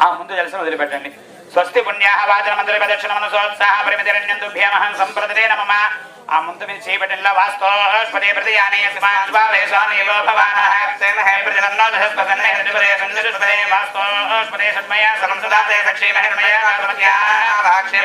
ఆ ముందు తెలిసిన వదిలిపెట్టండి. స్వస్తి పుణ్యాహ వాచన మంత్ర ప్రదక్షిణ మనసోత్సాహ పరిమితిరణ్యంతుభ్యమహం సంప్రదే నమ. ఆ ముందు మీరు చేయబట్టిన వాస్తోస్పదే ప్రతియానే స్వావేశానిలో భవానః తేన హే ప్రజనన్నో దహస్పదన్నే హృదిపదే సక్షేమ హర్మయ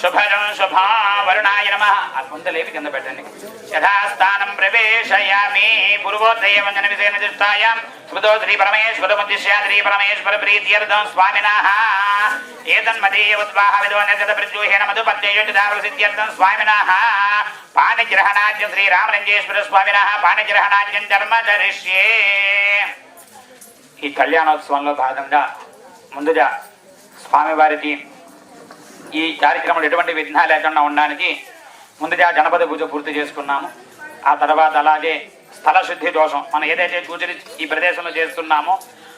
శుభరం శుభావరుణాయ నమ. ఆ కొంత కింద పెట్టండి. యథాస్థానం ప్రవేశయామి. పూర్వోదయ వందన విజయన దృష్టాయాం స్మృతో శ్రీ పరమేశ్వర మధ్యస్య శ్రీ పరమేశ్వర ప్రీత్యర్థం స్వామినా ఏతన్మదీయ ఉద్వాహ విదో నిర్గత ప్రత్యూహేన మధుపత్యయోటిదావల సిద్ధ్యర్థం స్వామినః పాణిగ్రహణాద్యం శ్రీ రామలింగేశ్వర స్వామినః పాణిగ్రహణాద్యం ధర్మ ధరిష్యే ఈ కళ్యాణోత్సవంలో భాగంగా ముందుగా స్వామివారికి ఈ కార్యక్రమంలో ఎటువంటి విఘ్న లేకుండా ఉండడానికి ముందుగా గణపతి పూజ పూర్తి చేసుకున్నాము. ఆ తర్వాత అలాగే స్థల శుద్ధి దోషం మనం ఏదైతే పూజలు ఈ ప్రదేశంలో చేస్తున్నామో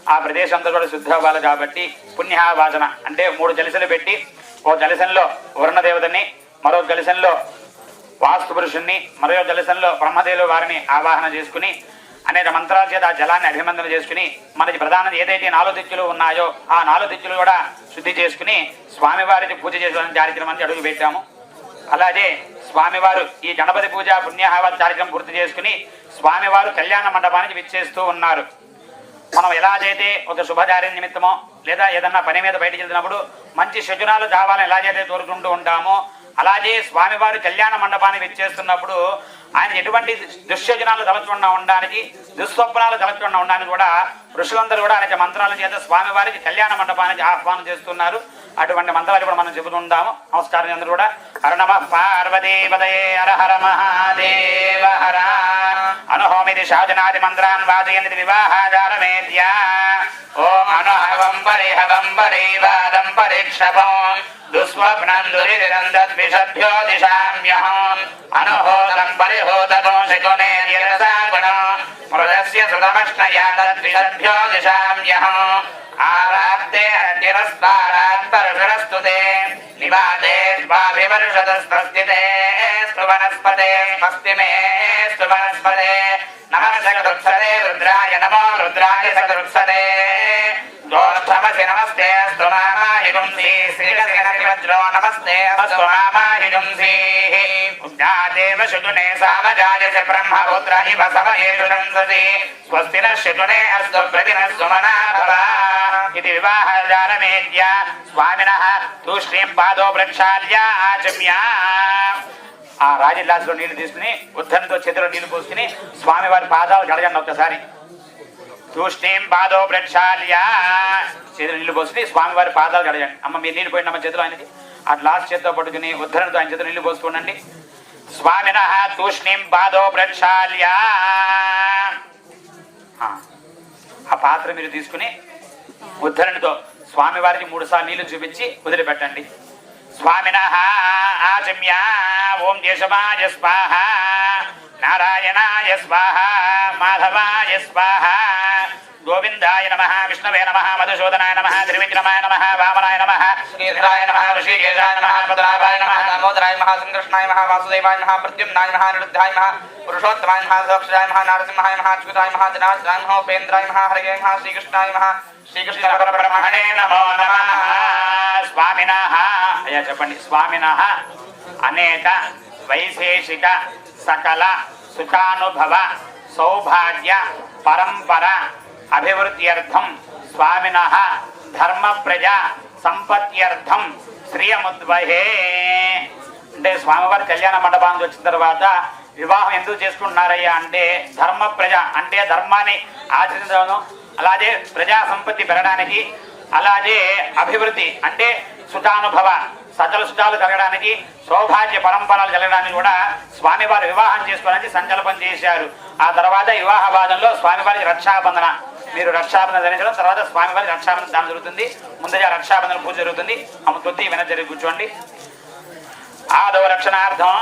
ఆ ప్రదేశం అంతా కూడా శుద్ధి అవ్వాలి కాబట్టి పుణ్యవాసన అంటే మూడు జలసలు పెట్టి ఓ జలసంలో వరుణదేవతని మరో జలసంలో వాస్తు పురుషుణ్ణి మరో జలసంలో బ్రహ్మదేవుల వారిని ఆవాహన చేసుకుని అనేక మంత్రాల చేత ఆ జలాన్ని అభిమందన చేసుకుని మనకి ప్రధాన ఏదైతే నాలుగు దిక్కులు ఉన్నాయో ఆ నాలుగు దిక్కులు కూడా శుద్ధి చేసుకుని స్వామివారికి పూజ చేసుకోవడానికి కార్యక్రమాన్ని అడుగు పెట్టాము. అలాగే స్వామివారు ఈ గణపతి పూజ పుణ్యాహవాద కార్యక్రమం పూర్తి చేసుకుని స్వామివారు కళ్యాణ మండపానికి విచ్చేస్తూ ఉన్నారు. మనం ఎలాగైతే ఒక శుభకార్యం నిమిత్తమో లేదా ఏదన్నా పని మీద బయటకు వెళ్తున్నప్పుడు మంచి శజునాలు కావాలని ఎలాగైతే కోరుకుంటూ ఉంటామో అలాగే స్వామివారి కళ్యాణ మండపాన్ని విచ్చేస్తున్నప్పుడు ఆయన ఎటువంటి దుశ్శజనాలు తలచకుండా ఉండడానికి దుస్వప్నాలు తలచకుండా ఉండడానికి కూడా ఋషులందరూ కూడా అనేక మంత్రాల చేత స్వామివారికి కళ్యాణ మండపానికి ఆహ్వానం చేస్తున్నారు. అటువంటి మంత్రాలు కూడా మనం చెబుతుంటాము. నమస్కారం అందరూ కూడా. హరణమ పార్వదేవదే హర హర మహాదేవ హర. అనుహోమిది శాజనాది మంత్రాన్ వాదయంతి వివాహాచారమేద్య ఓం అనుహవం పరిహవం పరీవాదం పరీక్షపం దుస్వప్నం దురిరందద్విషభ్యో దిశామ్యహం అనుహోతం పరిహోతతో శకునే మృదస్య సుతమష్ణయా తద్విషభ్యో దిశామ్యహం ఆరాప్తే అద్యరస్పారాత్ పరుషరస్తు తే నివాతే స్వాభివర్షదస్వస్తితే స్తు వనస్పతే స్వస్తి మే స్తు వనస్పతే నమః సకృత్సదే రుద్రాయ నమో రుద్రాయ సకృత్సదే దోర్ధమసి నమస్తే అస్తు మామాహి పుంసి శ్రీకరవజ్రో నమస్తే అస్తు మామాహి పుంసి ఉద్యాదేవ శుతునే సామజాయ చ బ్రహ్మపుత్ర ఇవ సమయేషు శంససి స్వస్తి న శుతునే అస్తు ప్రతిన సుమనా ఆ ఇది వివాహజాలమేద్య ఆ నీళ్ళు తీసుకుని ఉద్ధరణతో చేతిలో నీళ్ళు పోసుకుని స్వామివారి పాదాలు గడగండి ఒక్కసారి. తూష్ణీం పాదో ప్రక్షాళ్య. చేతిలో నీళ్ళు పోసుకుని స్వామివారి పాదాలు గడగండి అమ్మ మీరు నీళ్ళు పోయిన అమ్మ చేతిలో ఆయనకి. ఆ గ్లాస్ చేతితో పట్టుకుని ఉద్ధరణతో ఆయన చేతిలో నీళ్ళు పోసుకోండి స్వామిన తూష్ణీం పాదో ప్రక్షాళ్య. ఆ, ఆ పాత్ర మీరు తీసుకుని ఉద్ధరణతో స్వామివారికి మూడు సార్లు నీళ్ళు చూపించి వదిలిపెట్టండి. స్వామిన आशम्या ओम केशवाय स्वाहा। नारायणाय स्वाहा। माधवाय स्वाहा। गोविंदाय नमः, विष्णवे नमः, मधुसूदनाय नमः, त्रिविक्रमाय नमः, वामनाय नमः, श्रीधराय नमः, ऋषिकेशाय नमः पद्राभाय नमः, दामोदराय नमः नमः, वासुदेवाय नमः, प्रद्युम्नाय नमः, निरुद्धाय नमः, पुरुषोत्तमाय नमः सोक्षराय नमः, नारसिंहाय नमः, अच्युताय नमः, जनार्दनाय नमः, उपेन्द्राय नमः, हरये नमः, श्रीकृष्णाय नमः श्रीकृष्ण नमो नमः। स्वामिनः। అయ్యా చెప్పండి. స్వామిన అనేక వైశేషిక సకల సుఖానుభవ సౌభాగ్య పరంపర అభివృద్ధ్యర్థం స్వామిన ధర్మ ప్రజ సంపత్త్యర్థం శ్రీయముద్వహే అంటే స్వామివారి కళ్యాణ మండపానికి వచ్చిన తర్వాత వివాహం ఎందుకు చేసుకుంటున్నారయ్యా అంటే ధర్మ ప్రజ అంటే ధర్మాన్ని ఆచరించడం అలాగే ప్రజా సంపత్తి పెరగడానికి అలాగే అభివృద్ధి అంటే సుఖానుభవ సకల సుఖాలు కలగడానికి సౌభాగ్య పరంపరలు కలగడానికి కూడా స్వామివారు వివాహం చేసుకోవడానికి సంకల్పం చేశారు. ఆ తర్వాత వివాహ బాధంలో స్వామివారికి రక్షాబంధన. మీరు రక్షాబంధన ధరించడం తర్వాత స్వామివారి రక్షాబంధన దానం జరుగుతుంది. ముందుగా రక్షాబంధన పూజ జరుగుతుంది. ఆమె తొద్ది వెనక జరిగి కూర్చోండి. ఆదవ రక్షణార్థం.